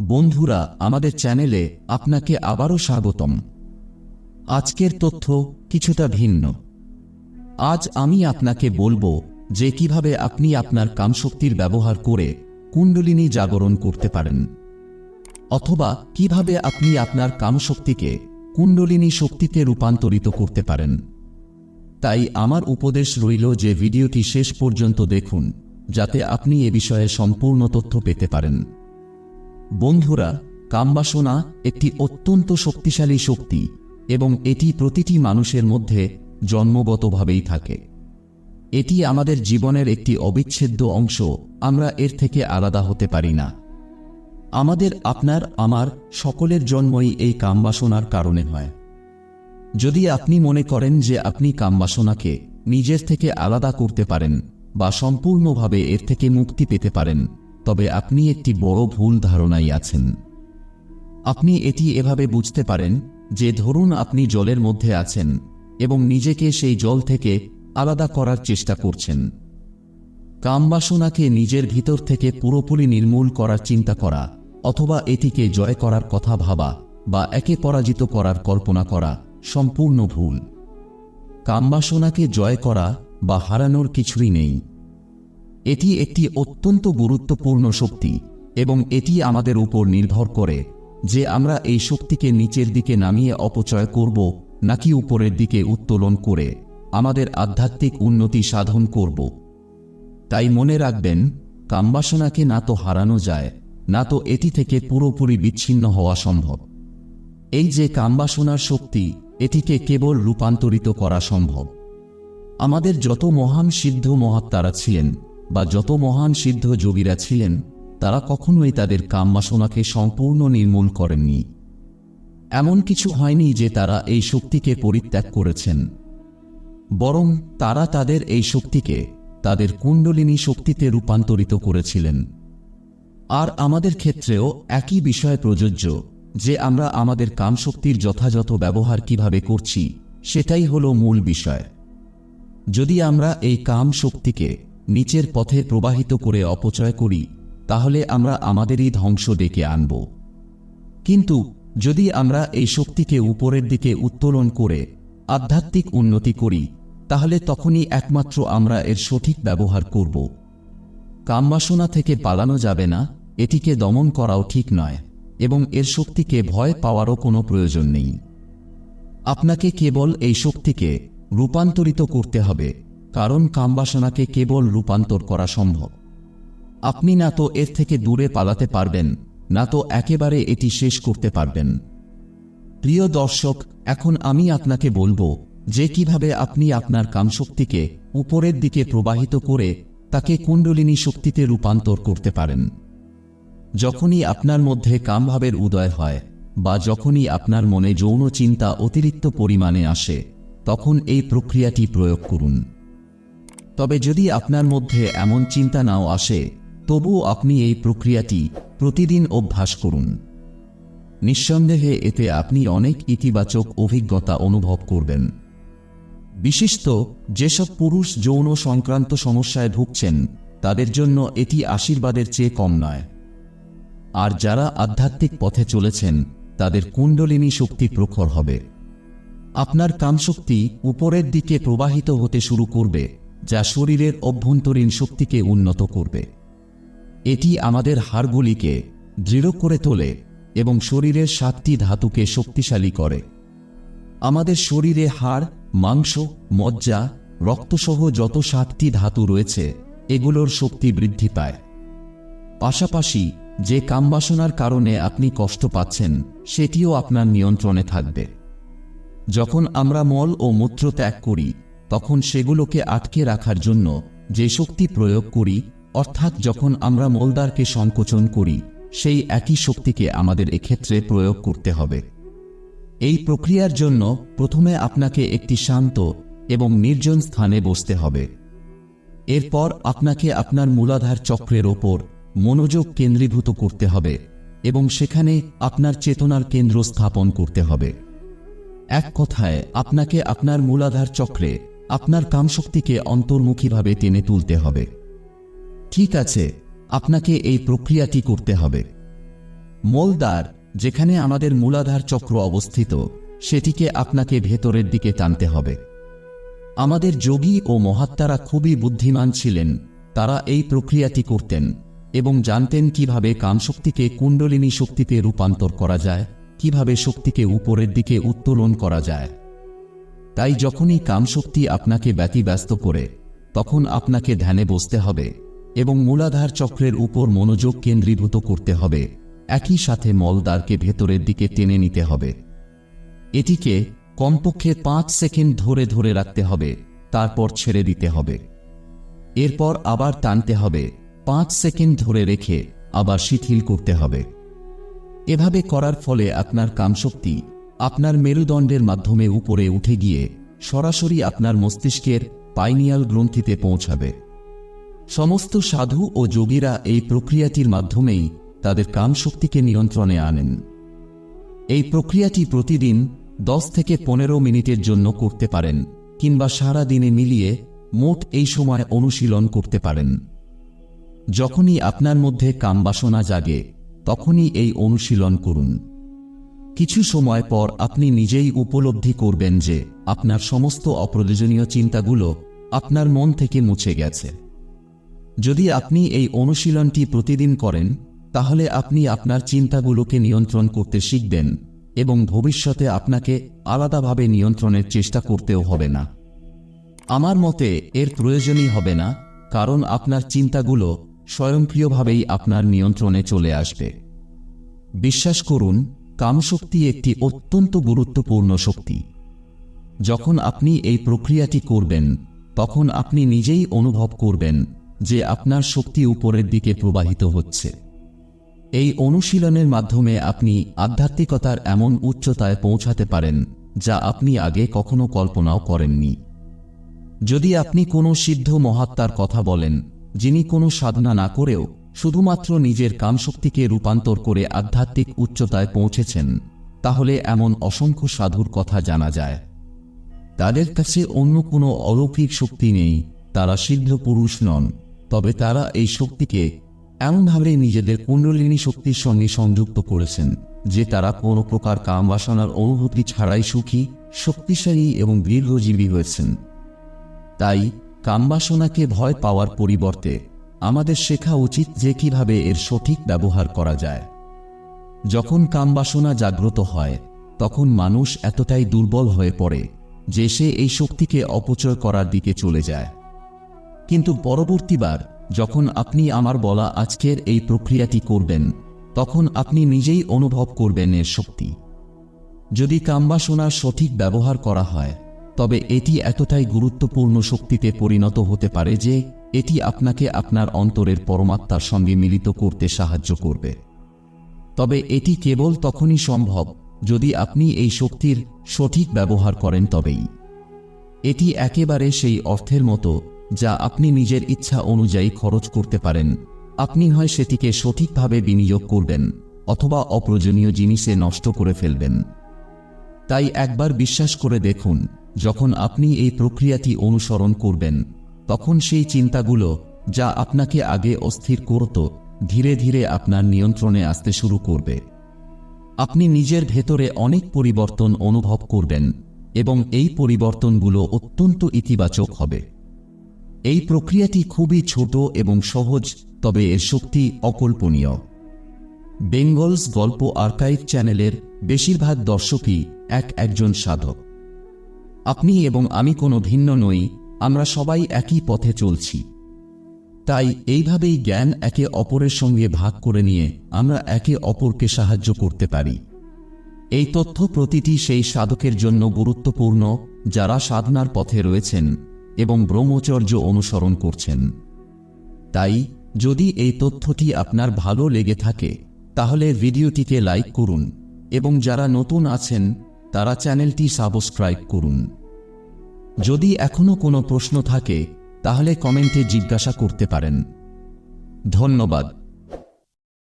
বন্ধুরা, আমাদের চ্যানেলে আপনাকে আবারও স্বাগতম। আজকের তথ্য কিছুটা ভিন্ন। আজ আমি আপনাকে বলব যে কীভাবে আপনি আপনার কামশক্তির ব্যবহার করে কুণ্ডলিনী জাগরণ করতে পারেন। অথবা কীভাবে আপনি আপনার কামশক্তিকে কুণ্ডলিনী শক্তিতে রূপান্তরিত করতে পারেন। তাই আমার উপদেশ রইল যে ভিডিওটি শেষ পর্যন্ত দেখুন, যাতে আপনি এ বিষয়ে সম্পূর্ণ তথ্য পেতে পারেন। বন্ধুরা, কামবাসনা একটি অত্যন্ত শক্তিশালী শক্তি এবং এটি প্রতিটি মানুষের মধ্যে জন্মগতভাবেই থাকে। এটি আমাদের জীবনের একটি অবিচ্ছেদ্য অংশ, আমরা এর থেকে আলাদা হতে পারি না। আমাদের আপনার, আমার, সকলের জন্মই এই কামবাসনার কারণে হয়। যদি আপনি মনে করেন যে আপনি কামবাসনাকে নিজের থেকে আলাদা করতে পারেন বা সম্পূর্ণভাবে এর থেকে মুক্তি পেতে পারেন তবে আপনি একটি বড় ভুল ধারণায় আছেন। আপনি এটি এভাবে বুঝতে পারেন যে ধরুন আপনি জলের মধ্যে আছেন এবং নিজেকে সেই জল থেকে আলাদা করার চেষ্টা করছেন। কামবাসনাকে নিজের ভিতর থেকে পুরোপুরি নির্মূল করার চিন্তা করা অথবা এটিকে জয় করার কথা ভাবা বা একে পরাজিত করার কল্পনা করা সম্পূর্ণ ভুল। কামবাসনাকে জয় করা বা হারানোর কিছুই নেই। এটি একটি অত্যন্ত গুরুত্বপূর্ণ শক্তি এবং এটি আমাদের উপর নির্ভর করে যে আমরা এই শক্তিকে নিচের দিকে নামিয়ে অপচয় করব নাকি উপরের দিকে উত্তোলন করে আমাদের আধ্যাত্মিক উন্নতি সাধন করব। তাই মনে রাখবেন, কামবাসনাকে না তো হারানো যায়, না তো এটি থেকে পুরোপুরি বিচ্ছিন্ন হওয়া সম্ভব। এই যে কামবাসনার শক্তি, এটিকে কেবল রূপান্তরিত করা সম্ভব। আমাদের যত মহান সিদ্ধ মহাত্মারা ছিলেন বা যত মহান সিদ্ধ যোগীরা ছিলেন, তারা কখনোই তাদের কামবাসনাকে সম্পূর্ণ নির্মূল করেননি। এমন কিছু হয়নি যে তারা এই শক্তিকে পরিত্যাগ করেছেন। বরং তারা তাদের এই শক্তিকে তাদের কুণ্ডলিনী শক্তিতে রূপান্তরিত করেছিলেন। আর আমাদের ক্ষেত্রেও একই বিষয় প্রযোজ্য, যে আমরা আমাদের কামশক্তির যথাযথ ব্যবহার কীভাবে করছি, সেটাই হলো মূল বিষয়। যদি আমরা এই কাম শক্তিকে নিচের পথে প্রবাহিত করে অপচয় করি, তাহলে আমরা আমাদেরই ধ্বংস ডেকে আনব। কিন্তু যদি আমরা এই শক্তিকে উপরের দিকে উত্তোলন করে আধ্যাত্মিক উন্নতি করি, তাহলে তখনই একমাত্র আমরা এর সঠিক ব্যবহার করব। কামবাসনা থেকে পালানো যাবে না, এটিকে দমন করাও ঠিক নয়, এবং এর শক্তিকে ভয় পাওয়ারও কোনো প্রয়োজন নেই। আপনাকে কেবল এই শক্তিকে রূপান্তরিত করতে হবে। কারণ কামবাসনাকে কেবল রূপান্তর করা সম্ভব। আপনি না তো এর থেকে দূরে পালাতে পারবেন, না তো একেবারে এটি শেষ করতে পারবেন। প্রিয় দর্শক, এখন আমি আপনাকে বলব যে কীভাবে আপনি আপনার কামশক্তিকে উপরের দিকে প্রবাহিত করে তাকে কুণ্ডলিনী শক্তিতে রূপান্তর করতে পারেন। যখনই আপনার মধ্যে কামভাবের উদয় হয় বা যখনই আপনার মনে যৌন চিন্তা অতিরিক্ত পরিমাণে আসে, তখন এই প্রক্রিয়াটি প্রয়োগ করুন। তবে যদি আপনার মধ্যে এমন চিন্তা নাও আসে, তবুও আপনি এই প্রক্রিয়াটি প্রতিদিন অভ্যাস করুন। নিঃসন্দেহে এতে আপনি অনেক ইতিবাচক অভিজ্ঞতা অনুভব করবেন। বিশিষ্ট যেসব পুরুষ যৌন সংক্রান্ত সমস্যায় ভুগছেন, তাদের জন্য এটি আশীর্বাদের চেয়ে কম নয়। আর যারা আধ্যাত্মিক পথে চলেছেন, তাদের কুণ্ডলিনী শক্তি প্রখর হবে। আপনার কামশক্তি উপরের দিকে প্রবাহিত হতে শুরু করবে। যা শরীরের অভ্যন্তরীণ শক্তিকে উন্নত করবে। এটি আমাদের হাড়গুলিকে দৃঢ় করে তোলে এবং শরীরের সাতটি ধাতুকে শক্তিশালী করে। আমাদের শরীরে হাড়, মাংস, মজ্জা, রক্তসহ যত সাতটি ধাতু রয়েছে, এগুলোর শক্তি বৃদ্ধি পায়। পাশাপাশি যে কামবাসনার কারণে আপনি কষ্ট পাচ্ছেন, সেটিও আপনার নিয়ন্ত্রণে থাকবে। যখন আমরা মল ও মূত্র ত্যাগ করি তখন সেগুলোকে আটকে রাখার জন্য যে শক্তি প্রয়োগ করি, অর্থাৎ যখন আমরা মলদারকে সংকোচন করি, সেই একই শক্তিকে আমাদের এক্ষেত্রে প্রয়োগ করতে হবে। এই প্রক্রিয়ার জন্য প্রথমে আপনাকে একটি শান্ত এবং নির্জন স্থানে বসতে হবে। এরপর আপনাকে আপনার মূলাধার চক্রের ওপর মনোযোগ কেন্দ্রীভূত করতে হবে এবং সেখানে আপনার চেতনার কেন্দ্র স্থাপন করতে হবে। এক কথায়, আপনাকে আপনার মূলাধার চক্রে আপনার কামশক্তিকে অন্তর্মুখীভাবে টেনে তুলতে হবে। ঠিক আছে, আপনাকে এই প্রক্রিয়াটি করতে হবে। মোলদার, যেখানে আমাদের মূলাধার চক্র অবস্থিত, সেটিকে আপনাকে ভেতরের দিকে টানতে হবে। আমাদের যোগী ও মহাত্মারা খুবই বুদ্ধিমান ছিলেন, তারা এই প্রক্রিয়াটি করতেন এবং জানতেন কীভাবে কামশক্তিকে কুণ্ডলিনী শক্তিতে রূপান্তর করা যায়, কীভাবে শক্তিকে উপরের দিকে উত্তোলন করা যায়। তাই যখনই কামশক্তি আপনাকে ব্যতিব্যস্ত করে, তখন আপনাকে ধ্যানে বসতে হবে এবং মূলাধার চক্রের উপর মনোযোগ কেন্দ্রীভূত করতে হবে। একই সাথে মলদ্বারকে ভেতরের দিকে টেনে নিতে হবে। এটিকে কমপক্ষে পাঁচ সেকেন্ড ধরে ধরে রাখতে হবে, তারপর ছেড়ে দিতে হবে। এরপর আবার টানতে হবে, পাঁচ সেকেন্ড ধরে রেখে আবার শিথিল করতে হবে। এভাবে করার ফলে আপনার কামশক্তি আপনার মেরুদণ্ডের মাধ্যমে উপরে উঠে গিয়ে সরাসরি আপনার মস্তিষ্কের পাইনিয়াল গ্রন্থিতে পৌঁছাবে। সমস্ত সাধু ও যোগীরা এই প্রক্রিয়াটির মাধ্যমেই তাদের কামশক্তিকে নিয়ন্ত্রণে আনেন। এই প্রক্রিয়াটি প্রতিদিন দশ থেকে পনেরো মিনিটের জন্য করতে পারেন কিংবা সারা দিনে মিলিয়ে মোট এই সময় অনুশীলন করতে পারেন। যখনই আপনার মধ্যে কামবাসনা জাগে, তখনই এই অনুশীলন করুন। কিছু সময় পর আপনি নিজেই উপলব্ধি করবেন যে, আপনার সমস্ত অপ্রয়োজনীয় চিন্তাগুলো আপনার মন থেকে মুছে গেছে। যদি আপনি এই অনুশীলনটি প্রতিদিন করেন, তাহলে আপনি আপনার চিন্তাগুলোকে নিয়ন্ত্রণ করতে শিখবেন এবং ভবিষ্যতে আপনাকে আলাদাভাবে নিয়ন্ত্রণের চেষ্টা করতেও হবে না। আমার মতে, এর প্রয়োজনই হবে না, কারণ আপনার চিন্তাগুলো স্বয়ংক্রিয়ভাবেই আপনার নিয়ন্ত্রণে চলে আসবে। বিশ্বাস করুন কামশক্তি একটি অত্যন্ত গুরুত্বপূর্ণ শক্তি। যখন আপনি এই প্রক্রিয়াটি করবেন, তখন আপনি নিজেই অনুভব করবেন যে আপনার শক্তি উপরের দিকে প্রবাহিত হচ্ছে। এই অনুশীলনের মাধ্যমে আপনি আধ্যাত্মিকতার এমন উচ্চতায় পৌঁছাতে পারেন যা আপনি আগে কখনো কল্পনাও করেননি। যদি আপনি কোনো সিদ্ধ মহাত্মার কথা বলেন, যিনি কোনো সাধনা না করেও শুধুমাত্র নিজের কামশক্তিকে রূপান্তর করে আধ্যাত্মিক উচ্চতায় পৌঁছেছেন, তাহলে এমন অসংখ্য সাধুর কথা জানা যায়। তাদের কাছে অন্য কোনো অলৌকিক শক্তি নেই, তারা সিদ্ধ পুরুষ নন, তবে তারা এই শক্তিকে এমনভাবে নিজেদের কুণ্ডলিনী শক্তির সঙ্গে সংযুক্ত করেছেন, যে তারা কোনো প্রকার কাম বাসনার অনুভূতি ছাড়াই সুখী, শক্তিশালী এবং দীর্ঘজীবী হয়েছেন। তাই কামবাসনাকে ভয় পাওয়ার পরিবর্তে আমাদের শেখা উচিত যে কীভাবে এর সঠিক ব্যবহার করা যায়। যখন কামবাসনা জাগ্রত হয়, তখন মানুষ এতটাই দুর্বল হয়ে পড়ে যে সে এই শক্তিকে অপচয় করার দিকে চলে যায়। কিন্তু পরবর্তীবার, যখন আপনি আমার বলা আজকের এই প্রক্রিয়াটি করবেন, তখন আপনি নিজেই অনুভব করবেন এর শক্তি। যদি কামবাসনার সঠিক ব্যবহার করা হয়, তবে এটি এতটাই গুরুত্বপূর্ণ শক্তিতে পরিণত হতে পারে যে এটি আপনাকে আপনার অন্তরের পরমাত্মার সঙ্গে মিলিত করতে সাহায্য করবে। তবে এটি কেবল তখনই সম্ভব যদি আপনি এই শক্তির সঠিক ব্যবহার করেন তবেই। এটি একেবারে সেই অর্থের মতো যা আপনি নিজের ইচ্ছা অনুযায়ী খরচ করতে পারেন। আপনি হয় সেটিকে সঠিকভাবে বিনিয়োগ করবেন অথবা অপ্রয়োজনীয় জিনিসে নষ্ট করে ফেলবেন। তাই একবার বিশ্বাস করে দেখুন, যখন আপনি এই প্রক্রিয়াটি অনুসরণ করবেন তখন সেই চিন্তাগুলো যা আপনাকে আগে অস্থির করত, ধীরে ধীরে আপনার নিয়ন্ত্রণে আসতে শুরু করবে। আপনি নিজের ভেতরে অনেক পরিবর্তন অনুভব করবেন এবং এই পরিবর্তনগুলো অত্যন্ত ইতিবাচক হবে। এই প্রক্রিয়াটি খুবই ছোট এবং সহজ, তবে এর শক্তি অকল্পনীয়। বেঙ্গলস গল্প আর্কাইভ চ্যানেলের বেশিরভাগ দর্শকই এক একজন সাধক। আপনি এবং আমি কোনো ভিন্ন নই আমরা সবাই একই পথে চলছি। তাই এইভাবেই জ্ঞান একে অপরের সঙ্গে ভাগ করে নিয়ে আমরা একে অপরকে সাহায্য করতে পারি। এই তথ্য প্রতিটি সেই সাধকের জন্য গুরুত্বপূর্ণ, যারা সাধনার পথে রয়েছেন এবং ব্রহ্মচর্য অনুসরণ করছেন। তাই, যদি এই তথ্যটি আপনার ভালো লেগে থাকে, তাহলে ভিডিওটিকে লাইক করুন এবং যারা নতুন আছেন, তারা চ্যানেলটি সাবস্ক্রাইব করুন। যদি এখনও কোনো প্রশ্ন থাকে তাহলে কমেন্টে জিজ্ঞাসা করতে পারেন। ধন্যবাদ।